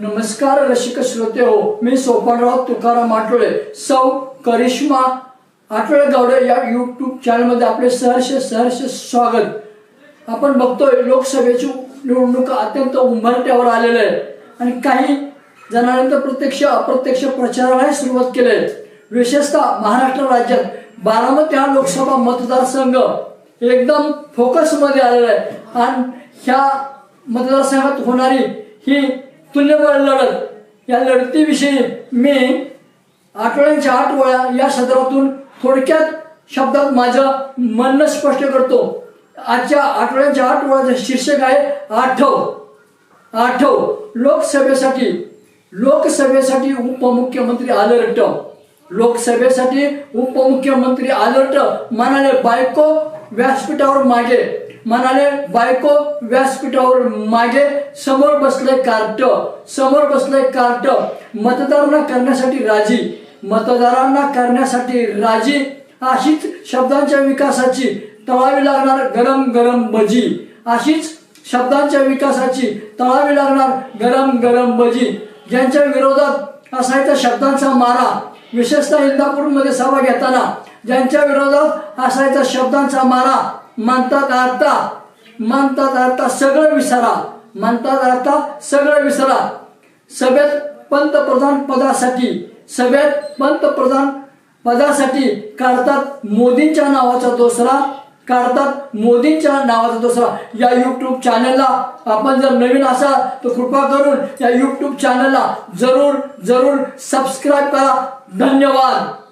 नमस्कार रसिक श्रोते हो मी सोपानराव तुकाराम आठवले. सौ करिश्मा आठवळे गावडे या युट्यूब चॅनलमध्ये आपले सहर्ष सहर्ष स्वागत. आपण बघतोय लोकसभेची निवडणूक अत्यंत उंबरट्यावर आलेलं आहे. आणि काही जणांनी तर प्रत्यक्ष अप्रत्यक्ष प्रचारालाही सुरुवात केली आहे. विशेषतः महाराष्ट्र राज्यात बारामती हा लोकसभा मतदारसंघ एकदम फोकसमध्ये आलेला आहे. आणि ह्या मतदारसंघात होणारी ही तुल्यबळ लढत या लढतीविषयी मी आठवड्यांच्या आठ वेळा या सदरातून थोडक्यात शब्दात माझं म्हणणं स्पष्ट करतो. आजच्या आठवड्यांच्या आठ वेळाचं शीर्षक आहे आठव. आठव. लोकसभेसाठी लोकसभेसाठी उपमुख्यमंत्री अलर्ट लोकसभेसाठी उपमुख्यमंत्री अलर्ट म्हणाले बायको व्यासपीठावर मागे. म्हणाले बायको व्यासपीठावर मागे समोर बसले कार्ट समोर बसले कार्ट. मतदारांना करण्यासाठी राजी. मतदारांना करण्यासाठी राजी अशीच शब्दांच्या विकासाची तळावी लागणार गरम गरम बजी अशीच शब्दांच्या विकासाची तळावी लागणार गरम गरम बजी ज्यांच्या विरोधात असायचा शब्दांचा मारा विशेषतः इंदापूरमध्ये सभा घेताना ज्यांच्या विरोधात असायचा शब्दांचा मारा म्हणतात आता म्हणतात आता सगळं विसरा. म्हणतात आता सगळं विसरा. सभेत पंतप्रधान पदासाठी सभेत पंतप्रधान पदासाठी काढतात मोदींच्या नावाचा दुसरा काढतात मोदींच्या नावाचा दुसरा. या युट्यूब चॅनलला आपण जर नवीन असाल तर कृपा करून या युट्यूब चॅनलला जरूर जरूर सबस्क्राईब करा. धन्यवाद.